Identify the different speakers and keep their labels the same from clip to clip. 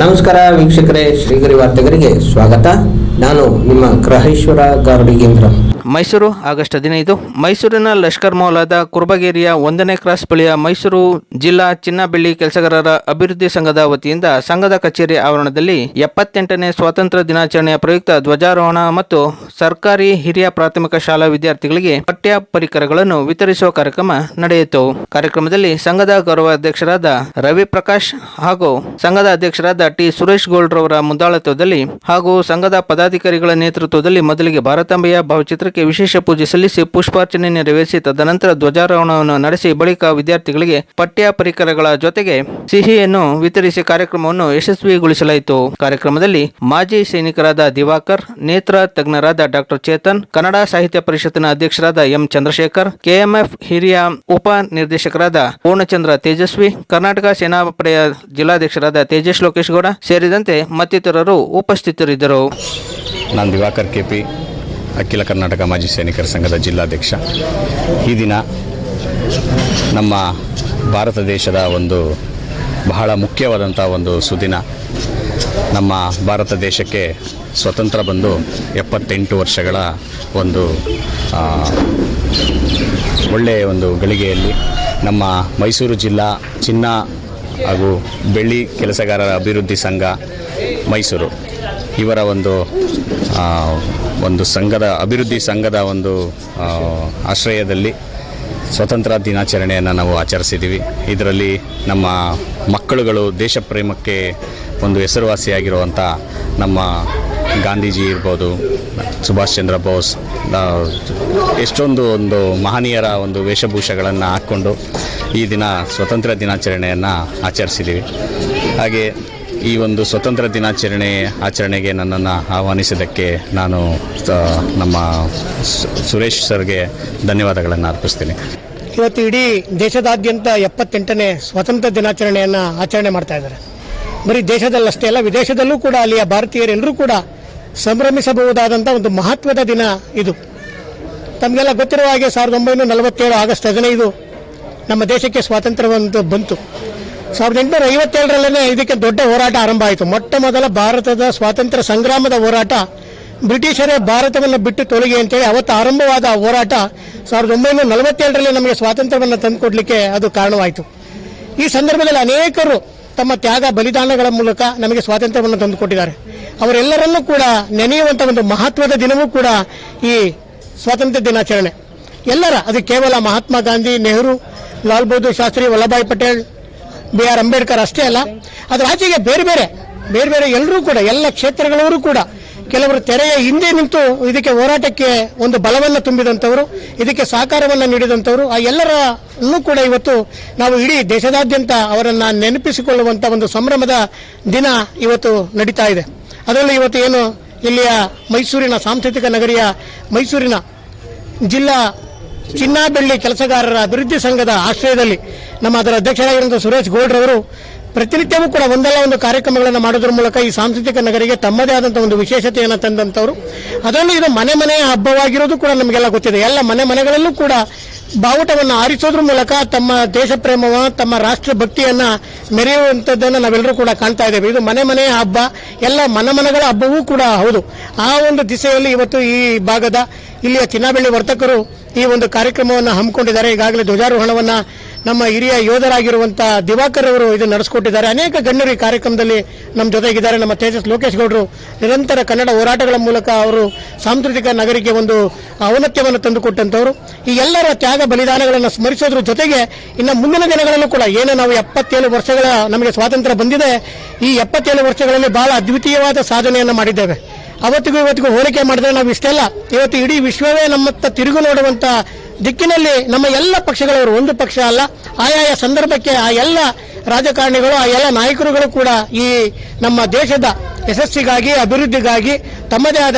Speaker 1: ನಮಸ್ಕಾರ ವೀಕ್ಷಕರೇ, ಶ್ರೀಗರಿ ವಾರ್ತೆಗರಿಗೆ ಸ್ವಾಗತ. ನಾನು ನಿಮ್ಮ ಗ್ರಹೇಶ್ವರ ಗಾರ್ಡಿಗೇಂದ್ರ
Speaker 2: ಮೈಸೂರು, ಆಗಸ್ಟ್ ಹದಿನೈದು. ಮೈಸೂರಿನ ಲಷ್ಕರ್ ಮೌಲಾದ ಕುರ್ಬಗೇರಿಯ ಒಂದನೇ ಕ್ರಾಸ್ ಬಳಿಯ ಮೈಸೂರು ಜಿಲ್ಲಾ ಚಿನ್ನ ಬೆಳ್ಳಿ ಕೆಲಸಗಾರರ ಅಭಿವೃದ್ಧಿ ಸಂಘದ ವತಿಯಿಂದ ಸಂಘದ ಕಚೇರಿ ಆವರಣದಲ್ಲಿ ಎಪ್ಪತ್ತೆಂಟನೇ ಸ್ವಾತಂತ್ರ್ಯ ದಿನಾಚರಣೆಯ ಪ್ರಯುಕ್ತ ಧ್ವಜಾರೋಹಣ ಮತ್ತು ಸರ್ಕಾರಿ ಹಿರಿಯ ಪ್ರಾಥಮಿಕ ಶಾಲಾ ವಿದ್ಯಾರ್ಥಿಗಳಿಗೆ ಪಠ್ಯ ಪರಿಕರಗಳನ್ನು ವಿತರಿಸುವ ಕಾರ್ಯಕ್ರಮ ನಡೆಯಿತು. ಕಾರ್ಯಕ್ರಮದಲ್ಲಿ ಸಂಘದ ಗೌರವಾಧ್ಯಕ್ಷರಾದ ರವಿ ಪ್ರಕಾಶ್ ಹಾಗೂ ಸಂಘದ ಅಧ್ಯಕ್ಷರಾದ ಟಿ ಸುರೇಶ್ ಗೌಡ್ರವರ ಮುಂದಾಳತ್ವದಲ್ಲಿ ಹಾಗೂ ಸಂಘದ ಪದಾಧಿಕಾರಿಗಳ ನೇತೃತ್ವದಲ್ಲಿ ಮೊದಲಿಗೆ ಭಾರತಾಂಬೆಯ ಭಾವಚಿತ್ರಕ್ಕೆ ವಿಶೇಷ ಪೂಜೆ ಸಲ್ಲಿಸಿ ಪುಷ್ಪಾರ್ಚನೆ ನೆರವೇರಿಸಿ, ತದನಂತರ ಧ್ವಜಾರೋಹಣವನ್ನು ನಡೆಸಿ, ಬಳಿಕ ವಿದ್ಯಾರ್ಥಿಗಳಿಗೆ ಪಠ್ಯ ಪರಿಕರಗಳ ಜೊತೆಗೆ ಸಿಹಿಯನ್ನು ವಿತರಿಸಿ ಕಾರ್ಯಕ್ರಮವನ್ನು ಯಶಸ್ವಿಗೊಳಿಸಲಾಯಿತು. ಕಾರ್ಯಕ್ರಮದಲ್ಲಿ ಮಾಜಿ ಸೈನಿಕರಾದ ದಿವಾಕರ್, ನೇತ್ರ ತಜ್ಞರಾದ ಡಾಕ್ಟರ್ ಚೇತನ್, ಕನ್ನಡ ಸಾಹಿತ್ಯ ಪರಿಷತ್ತಿನ ಅಧ್ಯಕ್ಷರಾದ ಎಂ ಚಂದ್ರಶೇಖರ್, ಕೆಎಂಎಫ್ ಹಿರಿಯ ಉಪ ನಿರ್ದೇಶಕರಾದ ಪೂರ್ಣಚಂದ್ರ ತೇಜಸ್ವಿ, ಕರ್ನಾಟಕ ಸೇನಾಪಡೆಯ ಜಿಲ್ಲಾಧ್ಯಕ್ಷರಾದ ತೇಜಸ್ ಲೋಕೇಶ್ ಗೌಡ ಸೇರಿದಂತೆ ಮತ್ತಿತರರು ಉಪಸ್ಥಿತರಿದ್ದರು.
Speaker 3: ನಾನು ದಿವಾಕರ್ ಕೆ ಪಿ, ಅಖಿಲ ಕರ್ನಾಟಕ ಮಾಜಿ ಸೈನಿಕರ ಸಂಘದ ಜಿಲ್ಲಾಧ್ಯಕ್ಷ. ಈ ದಿನ ನಮ್ಮ ಭಾರತ ದೇಶದ ಒಂದು ಬಹಳ ಮುಖ್ಯವಾದಂಥ ಒಂದು ಸುದಿನ. ನಮ್ಮ ಭಾರತ ದೇಶಕ್ಕೆ ಸ್ವತಂತ್ರ ಬಂದು ಎಪ್ಪತ್ತೆಂಟು ವರ್ಷಗಳ ಒಂದು ಒಳ್ಳೆಯ ಒಂದು ಗಳಿಗೆಯಲ್ಲಿ ನಮ್ಮ ಮೈಸೂರು ಜಿಲ್ಲಾ ಚಿನ್ನ ಹಾಗೂ ಬೆಳ್ಳಿ ಕೆಲಸಗಾರರ ಅಭಿವೃದ್ಧಿ ಸಂಘ ಮೈಸೂರು. ಇವರ ಒಂದು ಒಂದು ಸಂಘದ ಅಭಿವೃದ್ಧಿ ಸಂಘದ ಒಂದು ಆಶ್ರಯದಲ್ಲಿ ಸ್ವತಂತ್ರ ದಿನಾಚರಣೆಯನ್ನು ನಾವು ಆಚರಿಸಿದ್ದೀವಿ. ಇದರಲ್ಲಿ ನಮ್ಮ ಮಕ್ಕಳುಗಳು ದೇಶ ಪ್ರೇಮಕ್ಕೆ ಒಂದು ಹೆಸರುವಾಸಿಯಾಗಿರುವಂಥ ನಮ್ಮ ಗಾಂಧೀಜಿ ಇರ್ಬೋದು, ಸುಭಾಷ್ ಚಂದ್ರ ಬೋಸ್ ಎಷ್ಟೊಂದು ಒಂದು ಮಹನೀಯರ ಒಂದು ವೇಷಭೂಷಗಳನ್ನು ಹಾಕ್ಕೊಂಡು ಈ ದಿನ ಸ್ವತಂತ್ರ ದಿನಾಚರಣೆಯನ್ನು ಆಚರಿಸಿದ್ದೀವಿ. ಹಾಗೆ ಈ ಒಂದು ಸ್ವತಂತ್ರ ದಿನಾಚರಣೆ ಆಚರಣೆಗೆ ನನ್ನನ್ನು ಆಹ್ವಾನಿಸಿದ್ದಕ್ಕೆ ನಾನು ನಮ್ಮ ಸುರೇಶ್ ಸರ್ಗೆ ಧನ್ಯವಾದಗಳನ್ನು ಅರ್ಪಿಸ್ತೀನಿ.
Speaker 4: ಇವತ್ತು ಇಡೀ ದೇಶದಾದ್ಯಂತ ಎಪ್ಪತ್ತೆಂಟನೇ ಸ್ವಾತಂತ್ರ್ಯ ದಿನಾಚರಣೆಯನ್ನು ಆಚರಣೆ ಮಾಡ್ತಾ ಇದ್ದಾರೆ. ಬರೀ ದೇಶದಲ್ಲಷ್ಟೇ ಅಲ್ಲ, ವಿದೇಶದಲ್ಲೂ ಕೂಡ ಅಲ್ಲಿಯ ಭಾರತೀಯರೆಲ್ಲರೂ ಕೂಡ ಸಂಭ್ರಮಿಸಬಹುದಾದಂಥ ಒಂದು ಮಹತ್ವದ ದಿನ ಇದು. ತಮಗೆಲ್ಲ ಗೊತ್ತಿರುವ ಹಾಗೆ ಸಾವಿರದ ಒಂಬೈನೂರ ನಲವತ್ತೇಳು ಆಗಸ್ಟ್ ಹದಿನೈದು ನಮ್ಮ ದೇಶಕ್ಕೆ ಸ್ವಾತಂತ್ರ್ಯವಂತ ಬಂತು. ಸಾವಿರದ ಎಂಟುನೂರ ಐವತ್ತೇಳರಲ್ಲೇ ಇದಕ್ಕೆ ದೊಡ್ಡ ಹೋರಾಟ ಆರಂಭ ಆಯಿತು. ಮೊಟ್ಟ ಮೊದಲ ಭಾರತದ ಸ್ವಾತಂತ್ರ್ಯ ಸಂಗ್ರಾಮದ ಹೋರಾಟ ಬ್ರಿಟಿಷರೇ ಭಾರತವನ್ನು ಬಿಟ್ಟು ತೊಲಗಿ ಅಂತೇಳಿ ಅವತ್ತು ಆರಂಭವಾದ ಹೋರಾಟ ಸಾವಿರದ ಒಂಬೈನೂರ ನಲವತ್ತೇಳರಲ್ಲಿ ನಮಗೆ ಸ್ವಾತಂತ್ರ್ಯವನ್ನು ತಂದುಕೊಡ್ಲಿಕ್ಕೆ ಅದು ಕಾರಣವಾಯಿತು. ಈ ಸಂದರ್ಭದಲ್ಲಿ ಅನೇಕರು ತಮ್ಮ ತ್ಯಾಗ ಬಲಿದಾನಗಳ ಮೂಲಕ ನಮಗೆ ಸ್ವಾತಂತ್ರ್ಯವನ್ನು ತಂದುಕೊಟ್ಟಿದ್ದಾರೆ. ಅವರೆಲ್ಲರನ್ನೂ ಕೂಡ ನೆನೆಯುವಂಥ ಒಂದು ಮಹತ್ವದ ದಿನವೂ ಕೂಡ ಈ ಸ್ವಾತಂತ್ರ್ಯ ದಿನಾಚರಣೆ. ಎಲ್ಲರ, ಅದು ಕೇವಲ ಮಹಾತ್ಮ ಗಾಂಧಿ, ನೆಹರು, ಲಾಲ್ ಬಹದ್ದೂರ್ ಶಾಸ್ತ್ರಿ ವಲ್ಲಭಾಯ್ ಪಟೇಲ್ ಬಿ ಆರ್ ಅಂಬೇಡ್ಕರ್ ಅಷ್ಟೇ ಅಲ್ಲ ಅದರ ಆಚೆಗೆ ಬೇರೆ ಬೇರೆ ಬೇರೆ ಬೇರೆ ಎಲ್ಲರೂ ಕೂಡ, ಎಲ್ಲ ಕ್ಷೇತ್ರಗಳವರು ಕೂಡ, ಕೆಲವರು ತೆರೆಯ ಹಿಂದೆ ನಿಂತು ಇದಕ್ಕೆ ಹೋರಾಟಕ್ಕೆ ಒಂದು ಬಲವನ್ನು ತುಂಬಿದಂಥವರು, ಇದಕ್ಕೆ ಸಹಕಾರವನ್ನು ನೀಡಿದಂಥವರು, ಆ ಎಲ್ಲರನ್ನೂ ಕೂಡ ಇವತ್ತು ನಾವು ಇಡೀ ದೇಶದಾದ್ಯಂತ ಅವರನ್ನು ನೆನಪಿಸಿಕೊಳ್ಳುವಂಥ ಒಂದು ಸಂಭ್ರಮದ ದಿನ ಇವತ್ತು ನಡೀತಾ ಇದೆ. ಅದರಲ್ಲಿ ಇವತ್ತು ಏನು ಇಲ್ಲಿಯ ಮೈಸೂರಿನ ಸಾಂಸ್ಕೃತಿಕ ನಗರಿಯ ಮೈಸೂರಿನ ಜಿಲ್ಲಾ ಚಿನ್ನ ಬೆಳ್ಳಿ ಕೆಲಸಗಾರರ ಅಭಿವೃದ್ಧಿ ಸಂಘದ ಆಶ್ರಯದಲ್ಲಿ ನಮ್ಮ ಅದರ ಅಧ್ಯಕ್ಷರಾಗಿರುವಂಥ ಸುರೇಶ್ ಗೌಡ್ರವರು ಪ್ರತಿನಿತ್ಯವೂ ಕೂಡ ಒಂದಲ್ಲ ಒಂದು ಕಾರ್ಯಕ್ರಮಗಳನ್ನು ಮಾಡೋದ್ರ ಮೂಲಕ ಈ ಸಾಂಸ್ಕೃತಿಕ ನಗರಿಗೆ ತಮ್ಮದೇ ಆದಂಥ ಒಂದು ವಿಶೇಷತೆಯನ್ನು ತಂದಂಥವರು. ಅದರಲ್ಲೂ ಇದು ಮನೆ ಮನೆಯ ಹಬ್ಬವಾಗಿರೋದು ಕೂಡ ನಮಗೆಲ್ಲ ಗೊತ್ತಿದೆ. ಎಲ್ಲ ಮನೆ ಮನೆಗಳಲ್ಲೂ ಕೂಡ ಬಾವುಟವನ್ನು ಆರಿಸೋದ್ರ ಮೂಲಕ ತಮ್ಮ ದೇಶ ತಮ್ಮ ರಾಷ್ಟ್ರ ಭಕ್ತಿಯನ್ನ ಮೆರೆಯುವಂಥದ್ದನ್ನು ನಾವೆಲ್ಲರೂ ಕೂಡ ಕಾಣ್ತಾ ಇದ್ದೇವೆ. ಇದು ಮನೆ ಮನೆಯ ಹಬ್ಬ, ಎಲ್ಲ ಮನೆ ಮನೆಗಳ ಹಬ್ಬವೂ ಕೂಡ ಹೌದು. ಆ ಒಂದು ದಿಸೆಯಲ್ಲಿ ಇವತ್ತು ಈ ಭಾಗದ ಇಲ್ಲಿಯ ಚಿನ್ನಬೆಳ್ಳಿ ವರ್ತಕರು ಈ ಒಂದು ಕಾರ್ಯಕ್ರಮವನ್ನು ಹಮ್ಮಿಕೊಂಡಿದ್ದಾರೆ. ಈಗಾಗಲೇ ಧ್ವಜಾರೋಹಣವನ್ನು ನಮ್ಮ ಹಿರಿಯ ಯೋಧರಾಗಿರುವಂಥ ದಿವಾಕರ್ ಅವರು ಇದು ನಡೆಸಿಕೊಟ್ಟಿದ್ದಾರೆ. ಅನೇಕ ಗಣ್ಯರು ಈ ಕಾರ್ಯಕ್ರಮದಲ್ಲಿ ನಮ್ಮ ಜೊತೆಗಿದ್ದಾರೆ. ನಮ್ಮ ತೇಜಸ್ ಲೋಕೇಶ್ ಗೌಡರು ನಿರಂತರ ಕನ್ನಡ ಹೋರಾಟಗಳ ಮೂಲಕ ಅವರು ಸಾಂಸ್ಕೃತಿಕ ನಗರಿಗೆ ಒಂದು ಔನ್ನತ್ಯವನ್ನು ತಂದುಕೊಟ್ಟಂಥವರು ಈ ಎಲ್ಲರ ತ್ಯಾಗ ಬಲಿದಾನಗಳನ್ನು ಸ್ಮರಿಸೋದ್ರ ಜೊತೆಗೆ ಇನ್ನು ಮುಂದಿನ ದಿನಗಳಲ್ಲೂ ಕೂಡ ಏನು ನಾವು ಎಪ್ಪತ್ತೇಳು ವರ್ಷಗಳ ನಮಗೆ ಸ್ವಾತಂತ್ರ್ಯ ಬಂದಿದೆ, ಈ ಎಪ್ಪತ್ತೇಳು ವರ್ಷಗಳಲ್ಲಿ ಬಹಳ ಅದ್ವಿತೀಯವಾದ ಸಾಧನೆಯನ್ನು ಮಾಡಿದ್ದೇವೆ. ಅವತ್ತಿಗೂ ಇವತ್ತಿಗೂ ಹೋಲಿಕೆ ಮಾಡಿದ್ರೆ ನಾವು ಇಷ್ಟೆಲ್ಲ. ಇವತ್ತು ಇಡೀ ವಿಶ್ವವೇ ನಮ್ಮತ್ತ ತಿರುಗು ನೋಡುವಂತ ದಿಕ್ಕಿನಲ್ಲಿ ನಮ್ಮ ಎಲ್ಲ ಪಕ್ಷಗಳವರು, ಒಂದು ಪಕ್ಷ ಅಲ್ಲ, ಆಯಾಯ ಸಂದರ್ಭಕ್ಕೆ ಆ ಎಲ್ಲ ರಾಜಕಾರಣಿಗಳು, ಆ ಎಲ್ಲ ನಾಯಕರುಗಳು ಕೂಡ ಈ ನಮ್ಮ ದೇಶದ ಯಶಸ್ಸಿಗಾಗಿ, ಅಭಿವೃದ್ಧಿಗಾಗಿ ತಮ್ಮದೇ ಆದ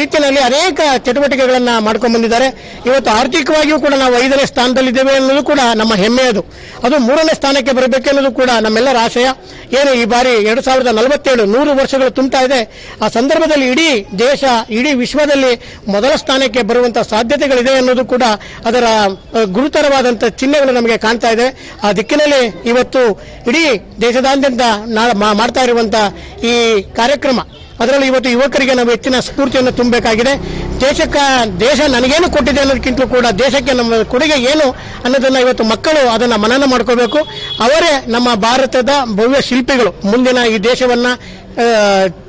Speaker 4: ರೀತಿಯಲ್ಲಿ ಅನೇಕ ಚಟುವಟಿಕೆಗಳನ್ನು ಮಾಡ್ಕೊಂಡು ಬಂದಿದ್ದಾರೆ. ಇವತ್ತು ಆರ್ಥಿಕವಾಗಿಯೂ ಕೂಡ ನಾವು ಐದನೇ ಸ್ಥಾನದಲ್ಲಿದ್ದೇವೆ ಅನ್ನೋದು ಕೂಡ ನಮ್ಮ ಹೆಮ್ಮೆ ಅದು. ಅದು ಮೂರನೇ ಸ್ಥಾನಕ್ಕೆ ಬರಬೇಕೆನ್ನೋದು ಕೂಡ ನಮ್ಮೆಲ್ಲರ ಆಶಯ. ಏನು ಈ ಬಾರಿ ಎರಡು ಸಾವಿರದ ನಲವತ್ತೇಳು ನೂರು ವರ್ಷಗಳು ತುಂಬ್ತಾ ಇದೆ. ಆ ಸಂದರ್ಭದಲ್ಲಿ ಇಡೀ ದೇಶ, ಇಡೀ ವಿಶ್ವದಲ್ಲಿ ಮೊದಲ ಸ್ಥಾನಕ್ಕೆ ಬರುವಂಥ ಸಾಧ್ಯತೆಗಳಿದೆ ಅನ್ನೋದು ಕೂಡ ಅದರ ಗುರುತರವಾದಂಥ ಚಿಹ್ನೆಗಳು ನಮಗೆ ಕಾಣ್ತಾ ಇದೆ. ಆ ದಿಕ್ಕಿನಲ್ಲಿ ಇವತ್ತು ಇಡೀ ದೇಶದಾದ್ಯಂತ ಮಾಡ್ತಾ ಇರುವಂಥ ಈ ಕಾರ್ಯಕ್ರಮ ಅದರಲ್ಲಿ ಇವತ್ತು ಯುವಕರಿಗೆ ನಾವು ಹೆಚ್ಚಿನ ಸ್ಫೂರ್ತಿಯನ್ನು ತುಂಬಬೇಕಾಗಿದೆ. ದೇಶಕ್ಕೆ, ದೇಶ ನನಗೇನು ಕೊಟ್ಟಿದೆ ಅನ್ನೋದಕ್ಕಿಂತಲೂ ಕೂಡ ದೇಶಕ್ಕೆ ನಮ್ಮ ಕೊಡುಗೆ ಏನು ಅನ್ನೋದನ್ನು ಇವತ್ತು ಮಕ್ಕಳು ಅದನ್ನು ಮನನ ಮಾಡ್ಕೋಬೇಕು. ಅವರೇ ನಮ್ಮ ಭಾರತದ ಭವ್ಯ ಶಿಲ್ಪಿಗಳು. ಮುಂದಿನ ಈ ದೇಶವನ್ನು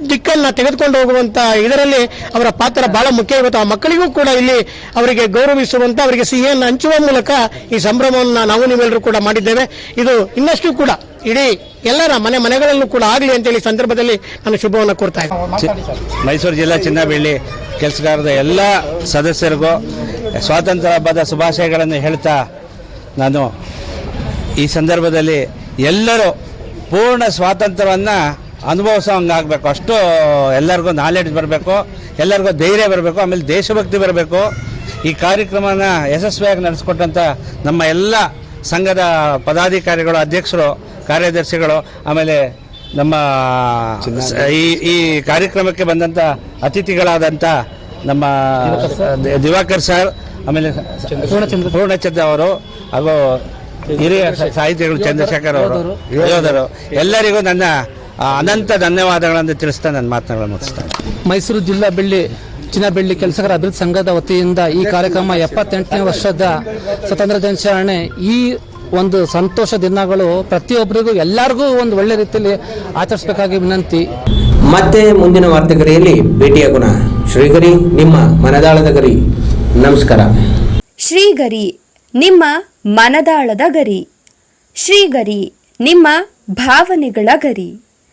Speaker 4: ದಿಕ್ಕನ್ನು ತೆಗೆದುಕೊಂಡು ಹೋಗುವಂಥ ಇದರಲ್ಲಿ ಅವರ ಪಾತ್ರ ಬಹಳ ಮುಖ್ಯ. ಇವತ್ತು ಆ ಮಕ್ಕಳಿಗೂ ಕೂಡ ಇಲ್ಲಿ ಅವರಿಗೆ ಗೌರವಿಸುವಂತ, ಅವರಿಗೆ ಸಿಹಿಯನ್ನು ಹಂಚುವ ಮೂಲಕ ಈ ಸಂಭ್ರಮವನ್ನು ನಾವು ನೀವೆಲ್ಲರೂ ಕೂಡ ಮಾಡಿದ್ದೇವೆ. ಇದು ಇನ್ನಷ್ಟು ಕೂಡ ಇಡೀ ಎಲ್ಲರ ಮನೆ ಮನೆಗಳಲ್ಲೂ ಕೂಡ ಆಗಲಿ ಅಂತೇಳಿ ಸಂದರ್ಭದಲ್ಲಿ ನಾನು ಶುಭವನ್ನು ಕೊಡ್ತಾ ಇದ್ದೇನೆ.
Speaker 5: ಮೈಸೂರು ಜಿಲ್ಲಾ ಚಿನ್ನಬೆಳ್ಳಿ ಕೆಲಸಗಾರದ ಎಲ್ಲ ಸದಸ್ಯರಿಗೂ ಸ್ವಾತಂತ್ರ್ಯ ಹಬ್ಬದ ಶುಭಾಶಯಗಳನ್ನು ಹೇಳ್ತಾ ನಾನು ಈ ಸಂದರ್ಭದಲ್ಲಿ ಎಲ್ಲರೂ ಪೂರ್ಣ ಸ್ವಾತಂತ್ರ್ಯವನ್ನು ಅನುಭವಿಸೋಂಗಾಗಬೇಕು ಅಷ್ಟು ಎಲ್ಲರಿಗೂ ನಾಲೆಡ್ಜ್ ಬರಬೇಕು, ಎಲ್ಲರಿಗೂ ಧೈರ್ಯ ಬರಬೇಕು, ಆಮೇಲೆ ದೇಶಭಕ್ತಿ ಬರಬೇಕು. ಈ ಕಾರ್ಯಕ್ರಮನ ಯಶಸ್ವಿಯಾಗಿ ನಡೆಸ್ಕೊಟ್ಟಂಥ ನಮ್ಮ ಎಲ್ಲ ಸಂಘದ ಪದಾಧಿಕಾರಿಗಳು, ಅಧ್ಯಕ್ಷರು, ಕಾರ್ಯದರ್ಶಿಗಳು, ಆಮೇಲೆ ನಮ್ಮ ಈ ಈ ಕಾರ್ಯಕ್ರಮಕ್ಕೆ ಬಂದಂಥ ಅತಿಥಿಗಳಾದಂಥ ನಮ್ಮ ದಿವಾಕರ್ ಸರ್, ಆಮೇಲೆ ಪೂರ್ಣಚಂದ್ರ ಅವರು, ಹಾಗೂ ಹಿರಿಯ ಸಾಹಿತಿಗಳು ಚಂದ್ರಶೇಖರ್ ಅವರು, ಯೋಧರು, ಎಲ್ಲರಿಗೂ ನನ್ನ ಅನಂತ ಧನ್ಯವಾದಗಳನ್ನು ತಿಳಿಸ್ತಾ ನನ್ನ ಮಾತುಗಳನ್ನು ಮುಗಿಸ್ತೇನೆ
Speaker 6: ಮೈಸೂರು ಜಿಲ್ಲಾ ಬೆಳ್ಳಿ ಚಿನ್ನ ಬೆಳ್ಳಿ ಕೆಲಸಗಾರ ಅಭಿವೃದ್ಧಿ ಸಂಘದ ವತಿಯಿಂದ ಈ ಕಾರ್ಯಕ್ರಮ ಎಪ್ಪತ್ತೆಂಟನೇ ವರ್ಷದ ಸ್ವತಂತ್ರ ದಿನಾಚರಣೆ. ಈ ಒಂದು ಸಂತೋಷ ದಿನಗಳು ಪ್ರತಿಯೊಬ್ಬರಿಗೂ ಎಲ್ಲರಿಗೂ ಒಂದು ಒಳ್ಳೆ ರೀತಿಯಲ್ಲಿ ಆಚರಿಸಬೇಕಾಗಿ ವಿನಂತಿ.
Speaker 1: ಮತ್ತೆ ಮುಂದಿನ ವಾರ್ತೆಗರಿಯಲ್ಲಿ ಭೇಟಿಯಾಗೋಣ ಶ್ರೀಗರಿ ನಿಮ್ಮ ಮನದಾಳದ ಗರಿ. ನಮಸ್ಕಾರ.
Speaker 7: ಶ್ರೀಗರಿ ನಿಮ್ಮ ಮನದಾಳದ ಗರಿ. ಶ್ರೀಗರಿ ನಿಮ್ಮ ಭಾವನೆಗಳ ಗರಿ.